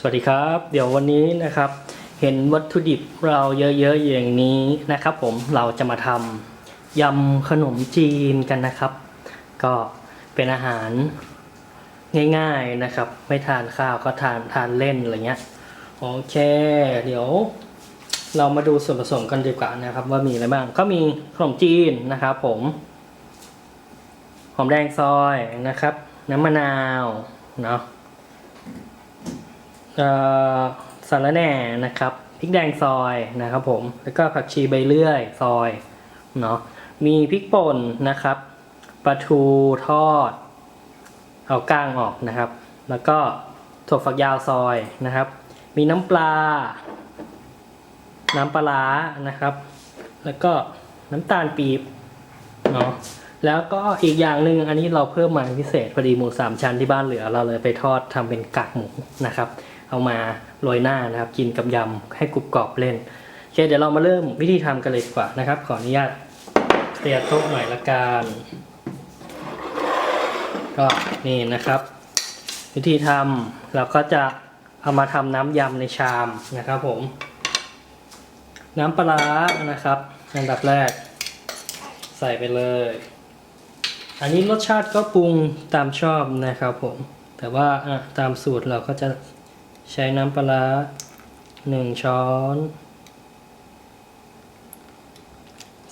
สวัสดีครับ เดี๋ยววันนี้นะครับ เห็นวัตถุดิบเราเยอะๆอย่างนี้นะครับ ผมเราจะมาทำยำขนมจีนกันนะครับ ก็เป็นอาหารง่ายๆนะครับ ไม่ทานข้าวก็ทานทานเล่นอะไรเงี้ยโอเค เดี๋ยว เรามาดูส่วนผสมกันดีกว่านะครับ ว่ามีอะไรบ้างก็มีขนมจีนนะครับ ผมหอมแดงซอยนะครับ น้ำมะนาวเนาะ สารแหน่นะครับพริกแดงซอยนะครับผมแล้วก็ผักชีใบเลื่อยซอยเนาะมีพริกป่นนะครับปลาทูทอด เอาก้างออกนะครับ แล้วก็ถั่วฝักยาวซอยนะครับ มีน้ำปลา น้ำปลาร้านะครับ แล้วก็น้ำตาลปี๊บเนาะแล้วก็อีกอย่างหนึ่งอันนี้เราเพิ่มมาพิเศษพอดีหมูสามชั้นที่บ้านเหลือเราเลยไปทอดทำเป็นกากหมูนะครับ เอามาโรยหน้านะครับ กินกับยำให้กรุบกรอบเล่นโอเคเดี๋ยวเรามาเริ่มวิธีทำกันเลยดีกว่านะครับ ขออนุญาตเคลียร์โต๊ะหน่อยละกันก็นี่นะครับ วิธีทำเราก็จะเอามาทำน้ำยำในชามนะครับผม น้ำปลานะครับอันดับแรก ใส่ไปเลย อันนี้รสชาติก็ปรุงตามชอบนะครับผม แต่ว่าตามสูตรเราก็จะ ใช้น้ำปลาหนึ่งช้อน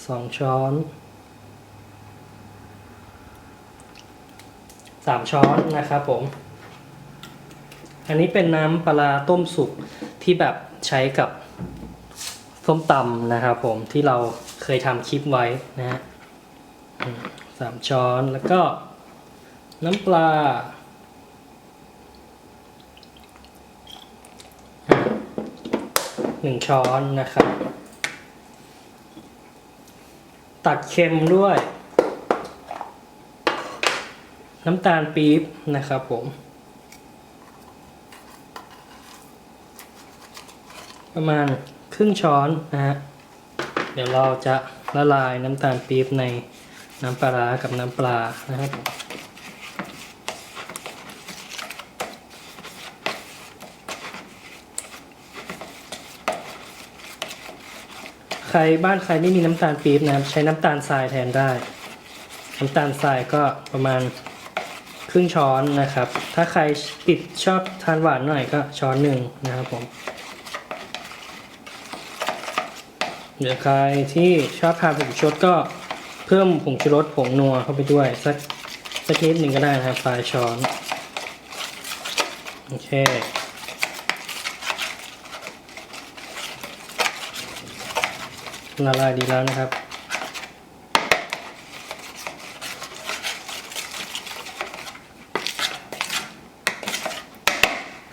สองช้อนสามช้อนนะครับผม อันนี้เป็นน้ำปลาต้มสุกที่แบบใช้กับส้มตำนะครับผมที่เราเคยทำคลิปไว้นะฮะสามช้อนแล้วก็น้ำปลา หนึ่งช้อนนะครับ ตัดเค็มด้วย น้ำตาลปี๊บนะครับผม ประมาณครึ่งช้อนนะฮะ เดี๋ยวเราจะละลายน้ำตาลปี๊บในน้ำปลากับน้ำปลานะครับผม รบ้านใครไม่มีน้ำตาลปี๊บนะครับใช้น้ำตาลทรายแทนได้ น้ำตาลทรายก็ประมาณครึ่งช้อนนะครับ ถ้าใครติดชอบทานหวานหน่อยก็ช้อนหนึ่งนะครับผมเดี๋ยวใครที่ชอบทานผงชูรสก็เพิ่มผงชูรสผงนัวเข้าไปด้วยสักสักนิดหนึ่งก็ได้นะครับปลายช้อน โอเค ละลายดีแล้วนะครับ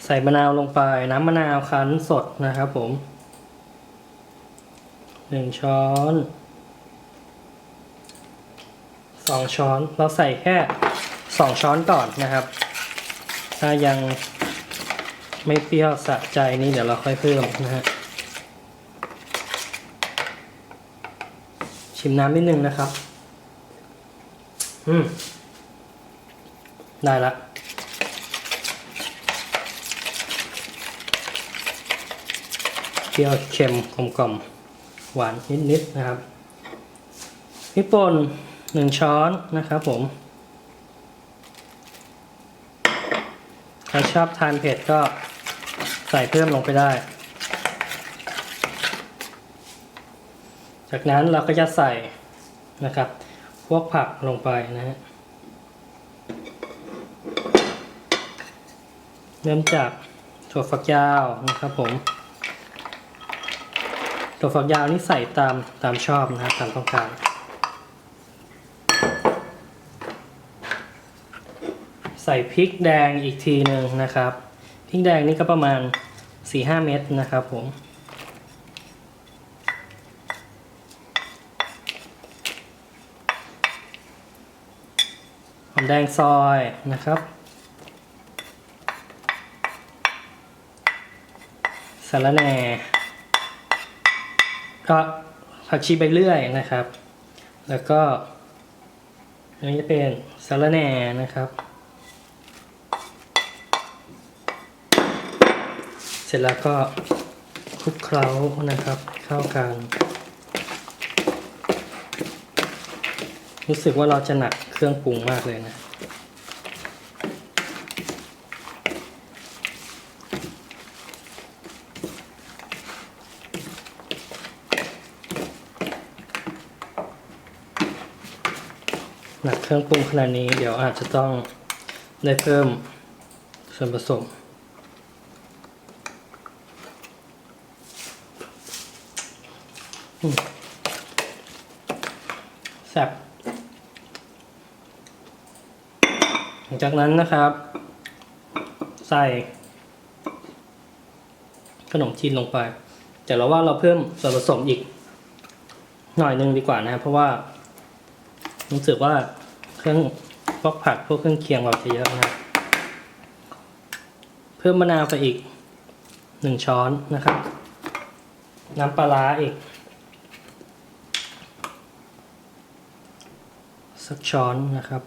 ใส่มะนาวลงไปน้ำมะนาวคั้นสดนะครับผมหนึ่งช้อนสองช้อนเราใส่แค่สองช้อนก่อนนะครับ ถ้ายังไม่เปรี้ยวสะใจนี่เดี๋ยวเราค่อยเพิ่มนะฮะ ชิมน้ำนิดนึงนะครับ อืม ได้ละเปรี้ยวเค็มกลมกล่อมหวานนิดๆนะครับพริกป่นหนึ่งช้อนนะครับผม ใครชอบทานเผ็ดก็ใส่เพิ่มลงไปได้ จากนั้นเราก็จะใส่นะครับ พวกผักลงไปนะฮะเริ่มจากถั่วฝักยาวนะครับผมถั่วฝักยาวนี่ใส่ตามตามชอบนะครับตามต้องการใส่พริกแดงอีกทีหนึ่งนะครับพริกแดงนี่ก็ประมาณ4-5 เม็ดนะครับผม หอม แดงซอยนะครับ สาระแหน่ ก็ผักชีใบเลื่อยนะครับ แล้วก็อันนี้จะเป็นสาระแหน่นะครับ เสร็จแล้วก็คลุกเคล้านะครับเข้ากัน รู้สึกว่าเราจะหนักเครื่องปรุงมากเลยนะ หนักเครื่องปรุงขนาดนี้เดี๋ยวอาจจะต้องได้เพิ่มส่วนผสมแซ่บ ลังจากนั้นนะครับ ใส่ ขนมจีนลงไป แต่เราว่าเราเพิ่มส่วนผสมอีก หน่อยหนึงดีกว่านะเพราะว่า รู้สึกว่าเครื่องพวกผักพวกเครื่องเคียงเราจะเยอะนะเพิ่มมะนาวไปอีกหนึ่งช้อนนะครับ น้ำปลาร้าอีก สักช้อนนะครับ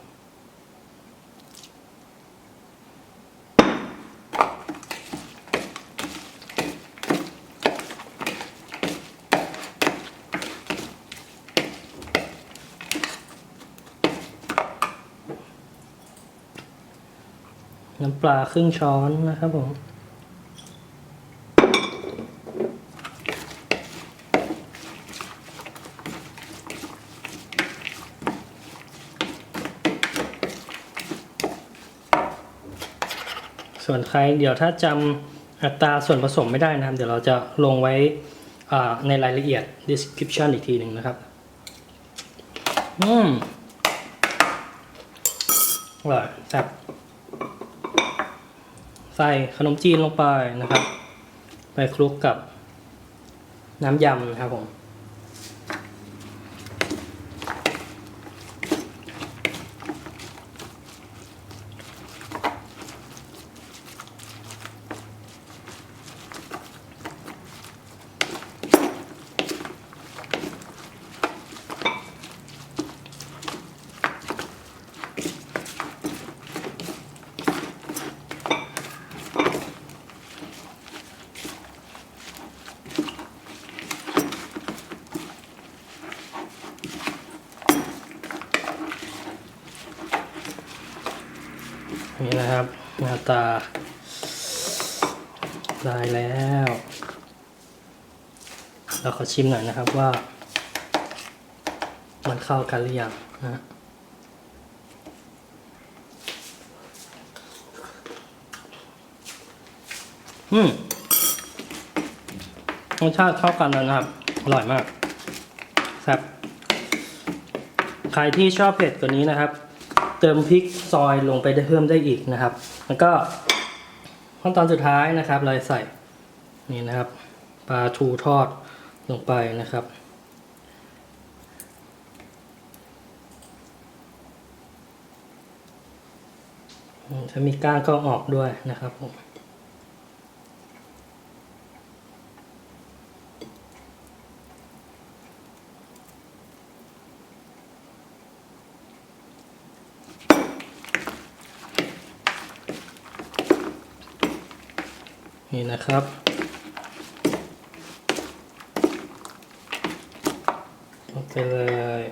น้ำปลาครึ่งช้อนนะครับผม ส่วนใครเดี๋ยวถ้าจำอัตราส่วนผสมไม่ได้นะครับ เดี๋ยวเราจะลงไว้ในรายละเอียด description อีกทีหนึ่งนะครับ อืมอร่อยแซ่บ ใส่ขนมจีนลงไปนะครับ ไปคลุกกับน้ำยำนะครับผม นี่นะครับหน้าตา ได้แล้ว เราขอชิมหน่อยนะครับว่า มันเข้ากันหรือยังนะฮะอืมรสชาติเข้ากันแล้วนะครับ อร่อยมากแซ่บใครที่ชอบเผ็ดกว่านี้นะครับ เติมพริกซอยลงไปได้เพิ่มได้อีกนะครับ แล้วก็ ขั้นตอนสุดท้ายนะครับเราใส่นี่นะครับปลาทูทอดลงไปนะครับ ถ้ามีก้างก็ออกด้วยนะครับผม นี่นะครับโอเคเลย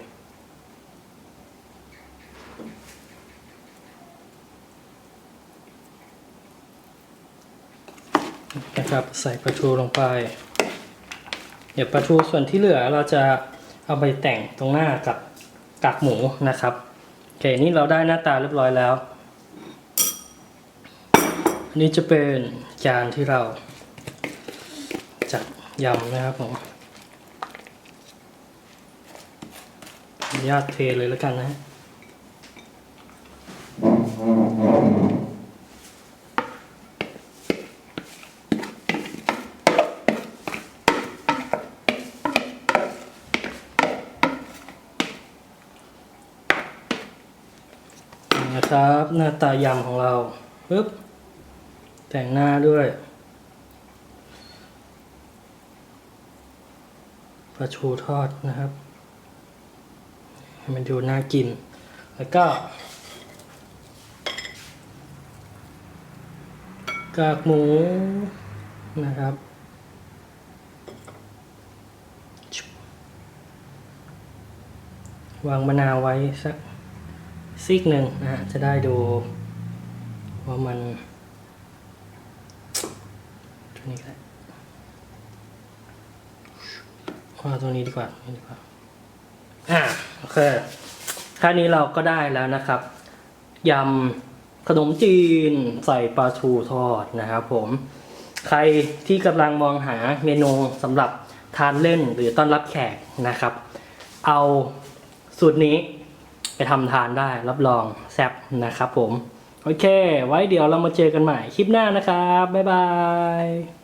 นะครับใส่ปลาทูลงไป เดี๋ยวปลาทูส่วนที่เหลือเราจะเอาไปแต่งตรงหน้ากับกากหมูนะครับโอเคนี่เราได้หน้าตาเรียบร้อยแล้ว อันนี้จะเป็นจานที่เราจัดยำนะครับผมอนุญาตเทเลยแล้วกันนะนะครับหน้าตายำของเราปึ๊บ แต่งหน้าด้วยปลาชูทอดนะครับ ให้มันดูน่ากิน แล้วก็กากหมูนะครับ วางมะนาวไว้สักซีกหนึ่งนะฮะจะได้ดูว่ามัน นี้ก็ได้เอตัวนี้ดีกว่านี่ดีกว่า อ่าโอเคแค่นี้เราก็ได้แล้วนะครับยำขนมจีนใส่ปลาทูทอดนะครับผม ใครที่กำลังมองหาเมนูสำหรับทานเล่นหรือต้อนรับแขกนะครับ เอาสูตรนี้ไปทำทานได้รับรองแซ่บนะครับผม โอเค ไว้เดี๋ยวเรามาเจอกันใหม่คลิปหน้านะครับ บ๊ายบาย